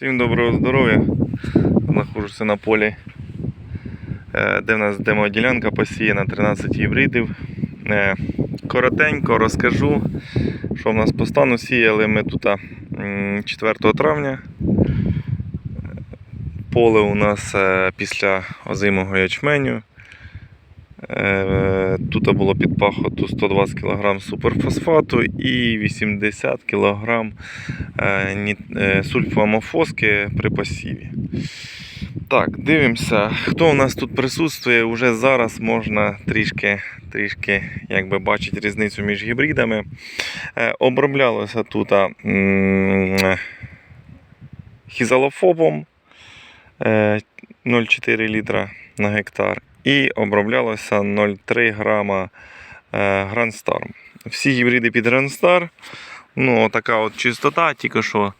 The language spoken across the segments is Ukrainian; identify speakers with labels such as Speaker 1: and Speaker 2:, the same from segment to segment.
Speaker 1: Всім доброго здоров'я. Знаходжуся на полі, е, де в нас демоділянка посіяна 13 гібридів. Е, Коротенько розкажу, що в нас по стану сіяли ми тут 4 травня. Поле у нас е, після озимого ячменю. Е, Тут було під пахоту 120 кг суперфосфату і 80 кг е, е, сульфамофоски при посіві. Так, дивимося, хто у нас тут присутствує. Уже зараз можна трішки, трішки якби бачити різницю між гібридами. Оброблялося тут хізалофобом е, 0,4 літра на гектар. І оброблялося 0,3 грама е, Грандстар. Всі гібриди під Грандстар. Ну, така от чистота, тільки що,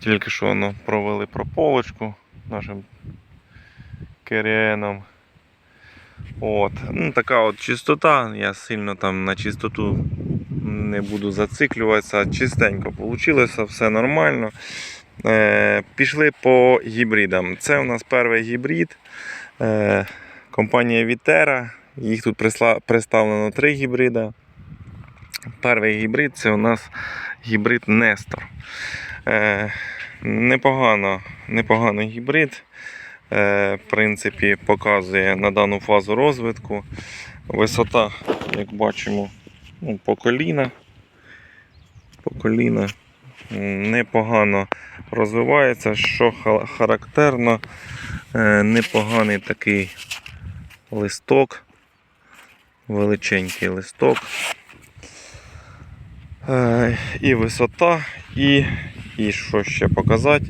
Speaker 1: тільки що ну, провели прополочку нашим керіеном. От. Ну, така от чистота. Я сильно там на чистоту не буду зациклюватися. Чистенько вийшло, все нормально. Е, пішли по гібридам. Це у нас перший гібрид. Е, компанія Вітера. Їх тут представлено три гібрида. Перший гібрид це у нас гібрид Нестор. Е, непогано, непоганий гібрид. Е, в принципі, показує на дану фазу розвитку. Висота, як бачимо, ну, по коліна. По коліна непогано розвивається, що характерно, е, непоганий такий листок, величенький листок. Е, І висота, і, і що ще показати.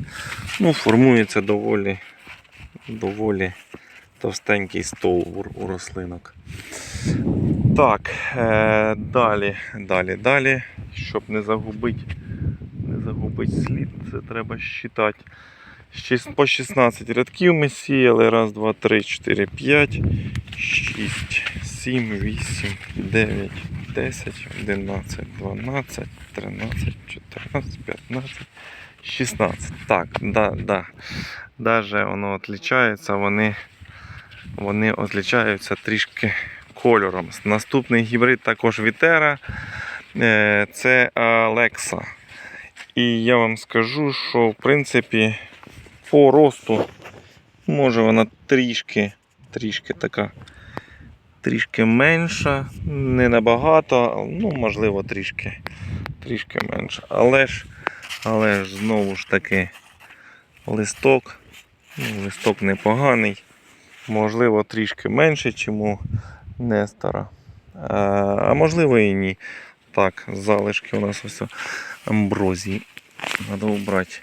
Speaker 1: Ну, формується доволі, доволі товстенький стовбур у рослинок. Так, е, далі, далі, далі, щоб не загубити, не загубити слід, це треба считати. По 16 рядків ми сіяли. Раз, два, три, чотири, п'ять, шість, сім, вісім, дев'ять, десять, одинадцять, дванадцять, тринадцять, чотирнадцять, п'ятнадцять, шістнадцять. Так, да, да. Даже воно відрізняється, вони, вони відрізняються трішки кольором. Наступний гібрид також Вітера. Е, Це Alexa. І я вам скажу, що в принципі по росту може вона трішки, трішки така, трішки менша, не набагато, ну можливо трішки, трішки менша. Але ж, але ж знову ж таки листок, ну, листок непоганий, можливо трішки менше, ніж у Нестора. А можливо і ні. Так, залишки у нас ось амброзії. Треба убрати.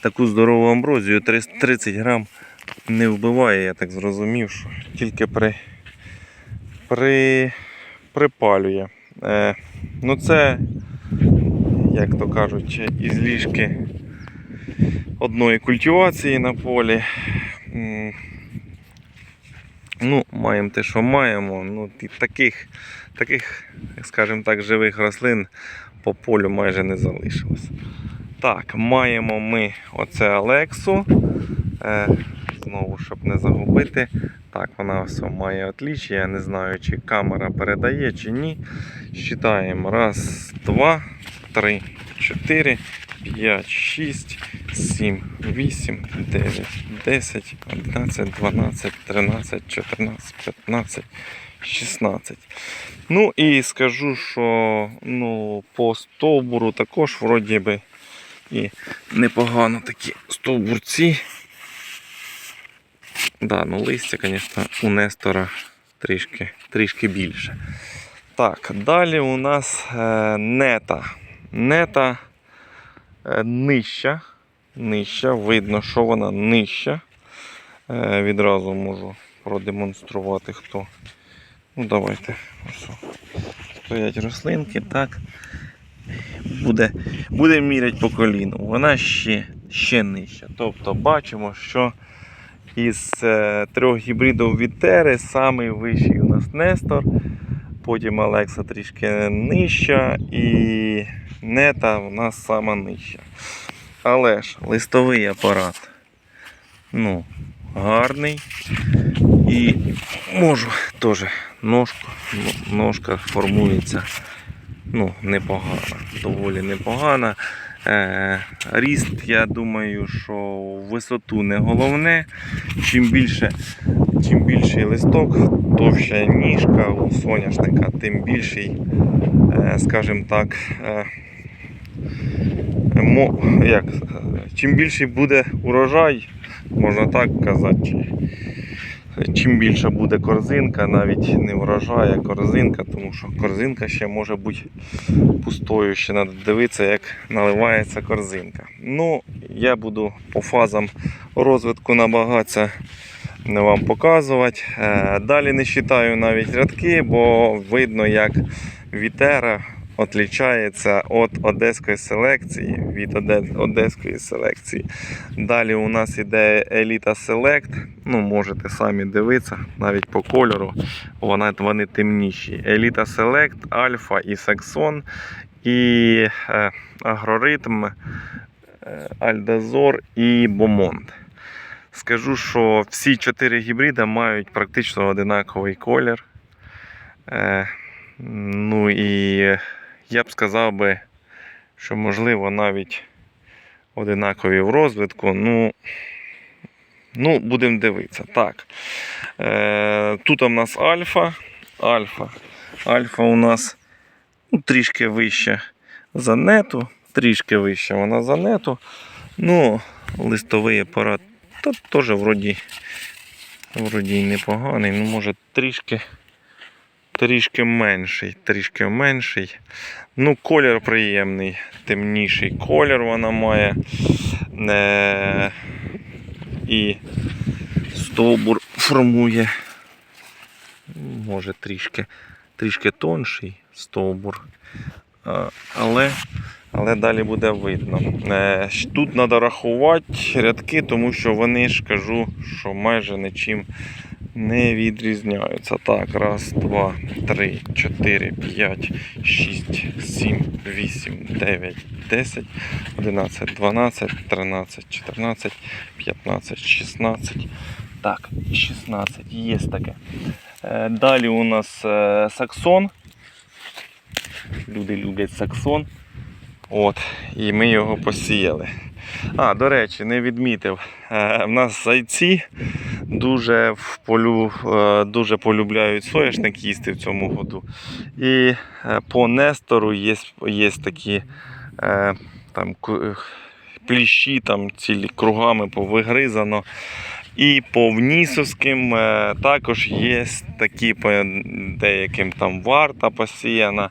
Speaker 1: Таку здорову амброзію 30 грам не вбиває, я так зрозумів, що тільки при, при, припалює. Е, ну це, як то кажуть, із ліжки одної культивації на полі. Ну, маємо те, що маємо. Ну, таких, таких, скажімо так, живих рослин по полю майже не залишилось. Так, маємо ми оце Алексу. Е, знову, щоб не загубити. Так, вона все має отлічі. Я не знаю, чи камера передає, чи ні. Считаємо. Раз, два, три, чотири, п'ять, шість, сім, вісім, дев'ять, десять, одинадцять, дванадцять, тринадцять, чотирнадцять, п'ятнадцять, шістнадцять. Ну і скажу, що ну, по стовбуру також вроді би і непогано такі стовбурці. Да, ну листя, звісно, у Нестора трішки, трішки більше. Так, далі у нас е, нета. Нета е, нижча. Нижча. Видно, що вона нижча. Е, відразу можу продемонструвати хто. Ну, давайте. Ось. Стоять рослинки, так. Буде, буде міряти по коліну. Вона ще, ще нижча. Тобто бачимо, що із е, трьох гібридів Вітери самий вищий у нас Нестор. Потім Алекса трішки нижча і нета у нас сама нижча. але ж листовий апарат. Ну, гарний. І можу теж ножку, ну, ножка формується ну, непогано, доволі непогано. Е, ріст, я думаю, що висоту не головне. Чим більше, чим більший листок, товща ніжка у соняшника, тим більший, е, скажімо так, е, як, чим більший буде урожай, можна так казати. Чи- Чим більше буде корзинка, навіть не врожай, а корзинка, тому що корзинка ще може бути пустою, ще треба дивитися, як наливається корзинка. Ну, я буду по фазам розвитку намагатися вам показувати. Е, Далі не читаю навіть рядки, бо видно, як вітера відрізняється від одеської селекції, від одеської селекції. Далі у нас іде Еліта Селект. Ну, можете самі дивитися, навіть по кольору. Вона, вони темніші. Еліта Селект, Альфа і Саксон. І е, агроритм, е, Альдазор і Бомонд. Скажу, що всі чотири гібриди мають практично одинаковий колір. Е, ну і я б сказав би, що можливо навіть одинакові в розвитку. Ну, ну будемо дивитися. Так. Е, тут у нас альфа. Альфа. Альфа у нас ну, трішки вище за нету. Трішки вище вона за нету. Ну, листовий апарат теж вроді, вроді непоганий. Ну, може трішки. Трішки менший, трішки менший. Ну, колір приємний, темніший колір вона має. Е, і стовбур формує. Може трішки, трішки тонший стовбур. А, Але, але далі буде видно. Е, Тут треба рахувати рядки, тому що вони ж кажу, що майже нічим не відрізняються. Так, раз, два, три, чотири, п'ять, шість, сім, вісім, дев'ять, десять, одинадцять, дванадцять, тринадцять, чотирнадцять, п'ятнадцять, шістнадцять. Так, 16, є таке. Е, Далі у нас е, саксон. Люди люблять саксон. От, і ми його посіяли. А, до речі, не відмітив. Е, в нас зайці дуже в полю, е, дуже полюбляють соняшник їсти в цьому году. І е, по Нестору є, є такі там, пліщі, там цілі кругами повигризано. І по Внісовським також є такі по деяким там варта посіяна.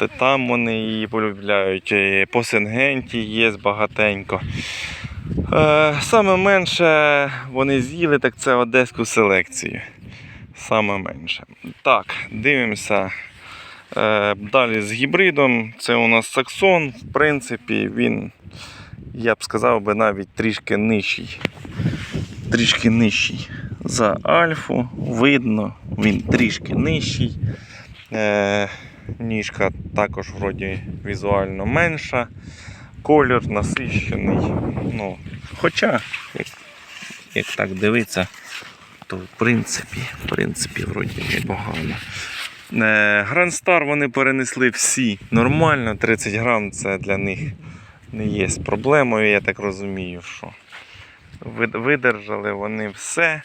Speaker 1: Та там вони її полюбляють. По Сенгенті є багатенько. Е, Саме менше вони з'їли, так це одеську селекцію. Саме менше. Так, дивимося. Е, Далі з гібридом. Це у нас саксон. В принципі, він, я б сказав би, навіть трішки нижчий. Трішки нижчий за альфу. Видно, він трішки нижчий. Ніжка також вроді візуально менша. Колір насищений. Ну, хоча, як, як так дивитися, то в принципі, в принципі, вроді непогано. Е, Grand Star вони перенесли всі нормально. 30 грам це для них не є проблемою, я так розумію, що видержали вони все.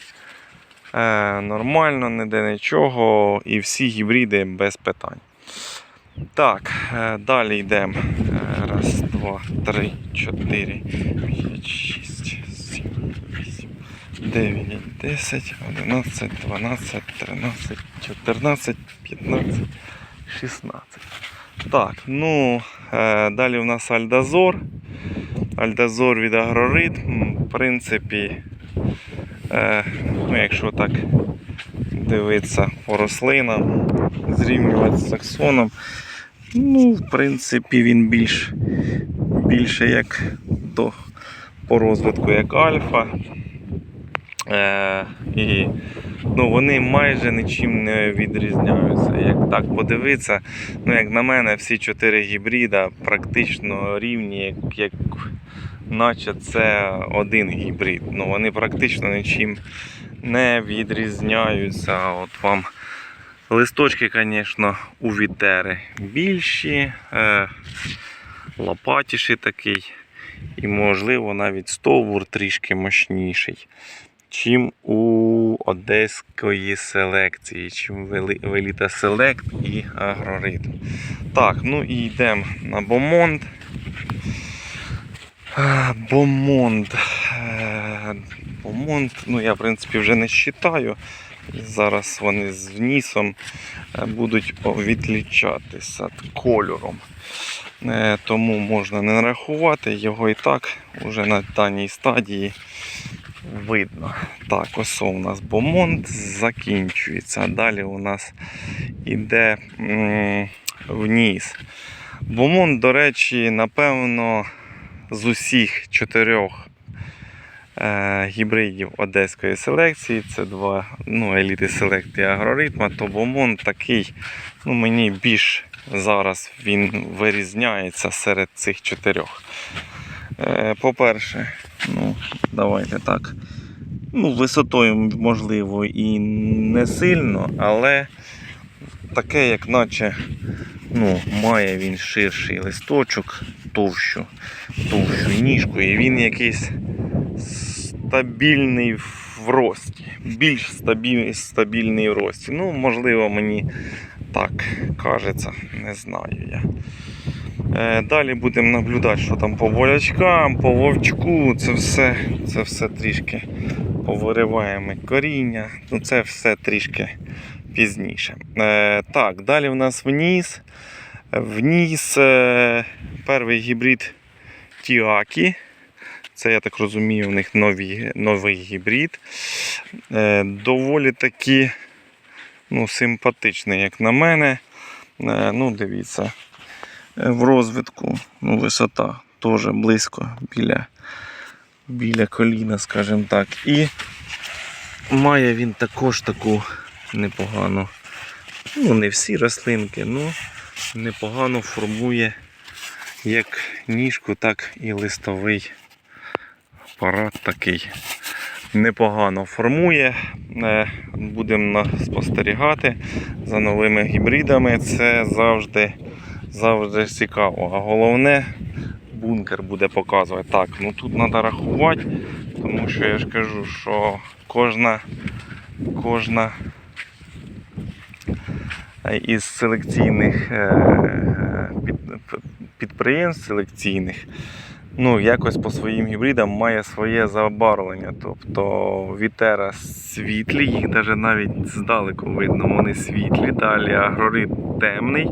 Speaker 1: Е, нормально, ніде нічого, і всі гібриди без питань. Так, е, далі йдемо. Е, Раз, два, три, чотири, п'ять, шість, сім, вісім, дев'ять, десять, одинадцять, дванадцять, тринадцять, чотирнадцять, п'ятнадцять, шістнадцять. Так, ну, е, далі у нас Альдазор. Альдазор від Агроритм. В принципі, ну, якщо так дивитися по рослинам, зрівнювати з саксоном, ну, в принципі, він більш, більше як до, по розвитку як альфа. Е, і ну, вони майже нічим не відрізняються. Як так подивитися, ну, як на мене, всі чотири гібрида практично рівні, як, як наче це один гібрид. Ну, вони практично нічим не відрізняються. От вам листочки, звісно, у вітери більші, е, лопатіший такий. І, можливо, навіть стовбур трішки мощніший, чим у одеської селекції, чим Веліта Селект і Агроритм. Так, ну і йдемо на Бомонд. Е, Бомонд. Е, Бомонд, ну я в принципі вже не вважаю. Зараз вони з внісом е, будуть відлічатися кольором. Е, Тому можна не нарахувати, його і так вже на даній стадії видно. Так, ось у нас бомонд закінчується. Далі у нас іде м, вниз. Бомонд, до речі, напевно, з усіх чотирьох гібридів одеської селекції, це два ну, еліти і агроритма, то бомонд такий, ну, мені більш зараз він вирізняється серед цих чотирьох. Е, По-перше, ну, давайте так. Ну, висотою, можливо, і не сильно, але таке, як наче ну, має він ширший листочок, товщу, товщу ніжку, і він якийсь стабільний в рості. Більш стабільний, стабільний в рості. Ну, можливо, мені так кажеться, не знаю я. Е, Далі будемо наблюдати, що там по болячкам, по вовчку. Це все, це все трішки повириваємо коріння. Ну, це все трішки пізніше. Е, так, далі в нас вниз. Вниз е, перший гібрид Тіакі. Це, я так розумію, у них нові, новий гібрид. Е, доволі таки ну, симпатичний, як на мене. Е, ну, дивіться, е, в розвитку ну, висота теж близько біля, біля коліна, скажімо так. І має він також таку непогану, ну, не всі рослинки, ну непогано формує як ніжку, так і листовий апарат такий непогано формує. Е, Будемо спостерігати за новими гібридами. Це завжди, завжди цікаво. А головне, бункер буде показувати. Так, ну тут треба рахувати, тому що я ж кажу, що кожна, кожна е, із селекційних е, підприємств селекційних ну, якось по своїм гібридам має своє забарвлення. Тобто вітера світлі, їх навіть навіть здалеку видно, вони світлі. Далі агрорит темний.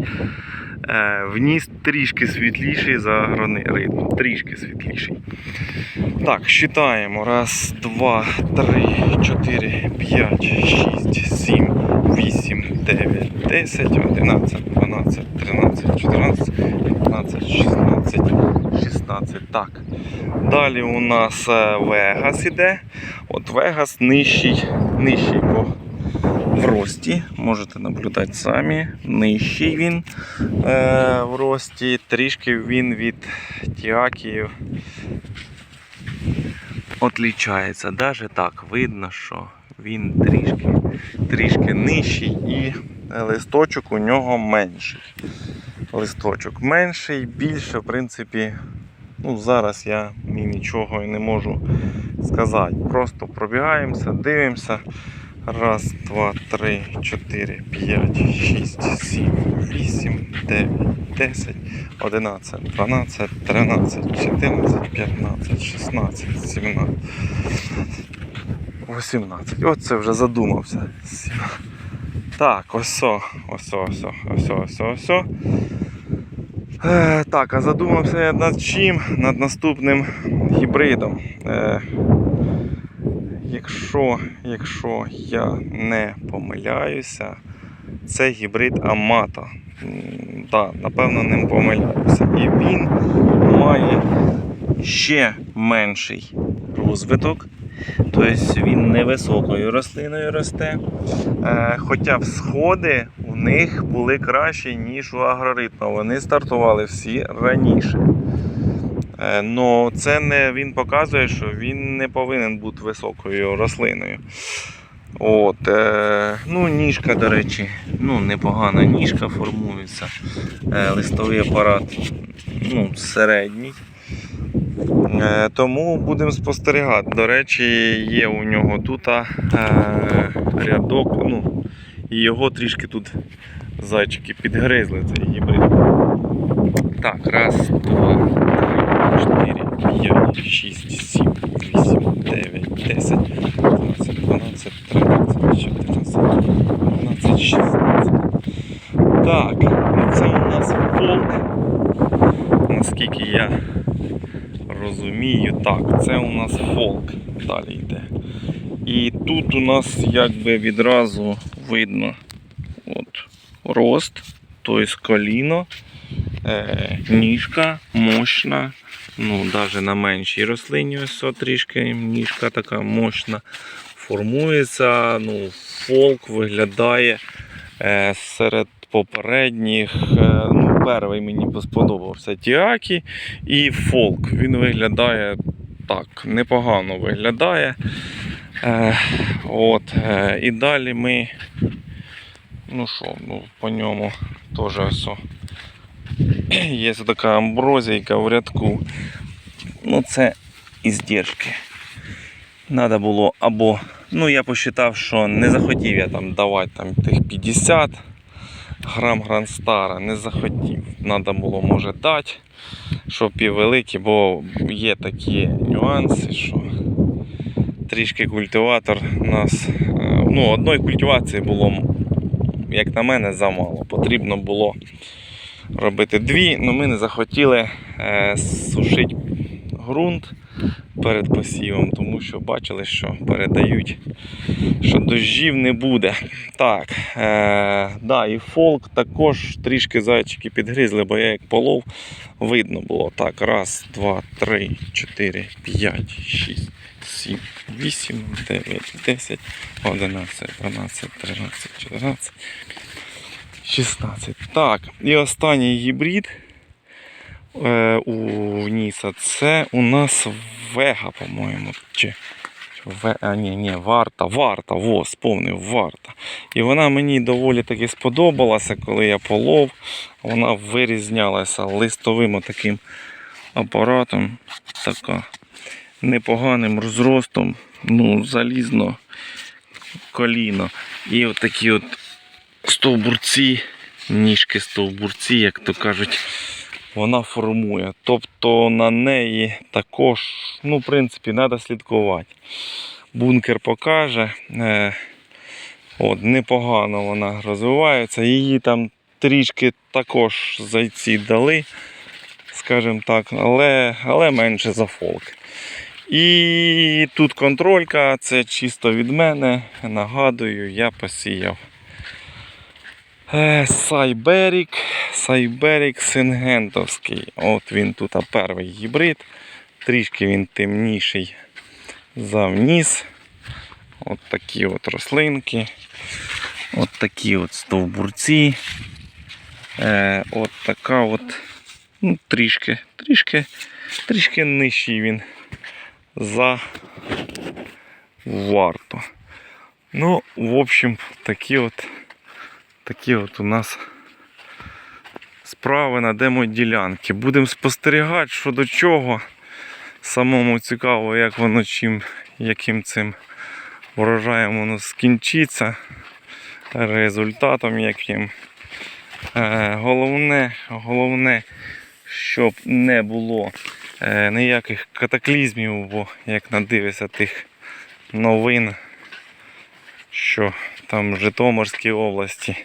Speaker 1: Е, Вніс трішки світліший за агроритм. Трішки світліший. Так, считаємо. Раз, два, три, чотири, п'ять, шість, сім, вісім, дев'ять, десять, одинадцять, дванадцять, тринадцять, чотирнадцять, п'ятнадцять, шістнадцять, 16. Так. Далі у нас е, Вегас іде. От Вегас нижчий, нижчий по в рості. Можете наблюдати самі. Нижчий він е, в рості. Трішки він від Тіаків отлічається. Даже так видно, що він трішки, трішки нижчий і листочок у нього менший листочок менший, більше, в принципі, ну, зараз я нічого і не можу сказати. Просто пробігаємося, дивимося. Раз, два, три, чотири, п'ять, шість, сім, вісім, дев'ять, десять, одинадцять, дванадцять, тринадцять, чотирнадцять, п'ятнадцять, шістнадцять, сімнадцять, вісімнадцять. Оце вже задумався. Так, ось, о, ось, о, ось, о, ось, ось, ось. Е, Так, а задумався я над чим? Над наступним гібридом. Е, якщо, якщо я не помиляюся, це гібрид Амата. Так, напевно, не помиляюся. І він має ще менший розвиток. Тобто він невисокою рослиною росте. Е, Хоча всходи у них були кращі, ніж у агроритма. Вони стартували всі раніше. Е, Но це не він показує, що він не повинен бути високою рослиною. От, е, ну, ніжка, до речі, ну, непогана ніжка формується. Е, листовий апарат ну, середній. Е, тому будемо спостерігати. До речі, є у нього тут а, рядок, ну, і його трішки тут зайчики підгризли, цей гібрид. Так, раз, два, три, чотири, п'ять, шість, сім, вісім, дев'ять, десять, одинадцять, дванадцять, тринадцять, чотирнадцять, п'ятнадцять, шістнадцять. Так, ну це у нас фолк. Наскільки я розумію, так, це у нас фолк далі йде. І тут у нас якби відразу видно от, рост, тобто коліно, е, ніжка мощна. Ну, навіть на меншій рослині ось трішки ніжка така мощна. Формується, ну, фолк виглядає е, серед попередніх. Е, ну, перший мені сподобався Тіакі і фолк. Він виглядає так, непогано виглядає. Е, от, е, і далі ми. Ну що, ну, по ньому теж ось. Є така амброзійка в рядку. Ну, це іздержки. Надо було або. Ну, я посчитав, що не захотів я там давати там тих 50 грам гранстара, не захотів. Надо було, може, дати, щоб і великі, бо є такі нюанси, що трішки культиватор у нас. е, Ну, одної культивації було, як на мене, замало. Потрібно було робити дві, але ми не захотіли е, сушити ґрунт перед посівом, тому що бачили, що передають, що дощів не буде. Так, е, да, і фолк також трішки зайчики підгризли, бо я як полов, видно було. Так, раз, два, три, чотири, п'ять, шість, сім, вісім, дев'ять, десять, одинадцять, дванадцять, тринадцять, чотирнадцять. 16. Так, і останній гібрид е, у Ніса це у нас Вега, по-моєму. Чи, Ве, а, ні, ні, варта, варта, во, сповнив варта. І вона мені доволі таки сподобалася, коли я полов. Вона вирізнялася листовим таким апаратом. Така непоганим розростом, ну, залізно коліно. І от такі от стовбурці, ніжки стовбурці, як то кажуть, вона формує. Тобто на неї також, ну, в принципі, треба слідкувати. Бункер покаже. Е, от, непогано вона розвивається. Її там трішки також зайці дали, скажімо так, але, але менше за фолк. І тут контролька, це чисто від мене. Нагадую, я посіяв. Е, Сайберік, Сайберік Сингентовський. От він тут а, перший гібрид. Трішки він темніший за вниз. От такі от рослинки. От такі от стовбурці. Е, от така от, ну, трішки, трішки, трішки нижчий він за варту. Ну, в общем, такі от такі от у нас справи на демоділянки. Будемо спостерігати, що до чого. Самому цікаво, як воно чим, яким цим врожаєм воно скінчиться, результатом яким. Е, головне, головне, щоб не було е, ніяких катаклізмів, бо як надивишся тих новин, що там в Житомирській області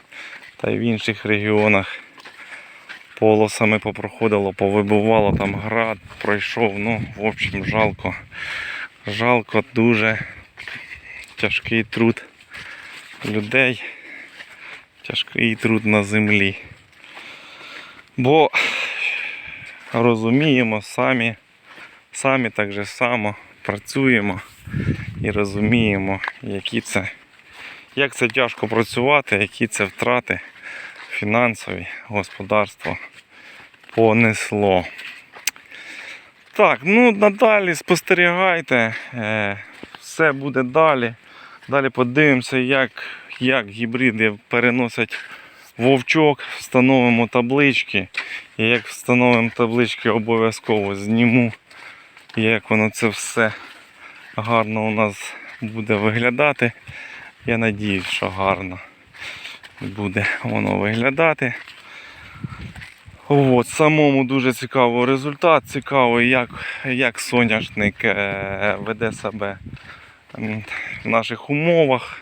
Speaker 1: та й в інших регіонах полосами попроходило, повибивало там град, пройшов. Ну, в общем, жалко. Жалко дуже тяжкий труд людей, тяжкий труд на землі. Бо розуміємо самі, самі так же само працюємо і розуміємо, які це як це тяжко працювати, які це втрати фінансові, господарство понесло. Так, ну надалі спостерігайте. Е, все буде далі. Далі подивимося, як, як гібриди переносять вовчок, встановимо таблички. І як встановимо таблички, обов'язково зніму, як воно це все гарно у нас буде виглядати. Я надіюсь, що гарно буде воно виглядати. От, самому дуже цікавий результат. Цікаво, як, як соняшник е, веде себе в наших умовах.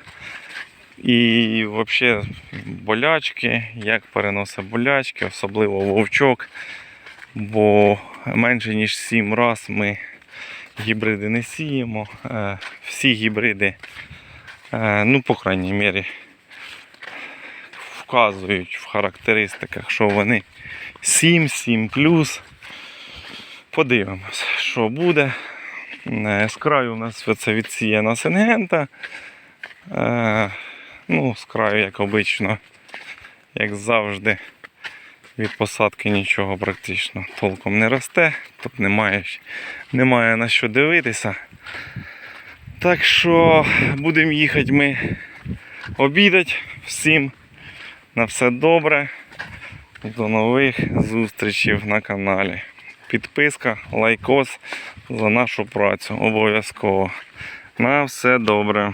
Speaker 1: І взагалі болячки, як переносить болячки, особливо вовчок. Бо менше ніж 7 разів ми гібриди не сіємо. Е, Всі гібриди, ну, по крайній мірі, вказують в характеристиках, що вони 7, 7 плюс. Подивимось, що буде. Е, З краю у нас це відсіяна сингента. Е, Ну, з краю, як обично, як завжди, від посадки нічого практично толком не росте, тут немає, немає на що дивитися. Так що будемо їхати ми обідати. Всім на все добре. До нових зустрічей на каналі. Підписка, лайкос за нашу працю обов'язково. На все добре.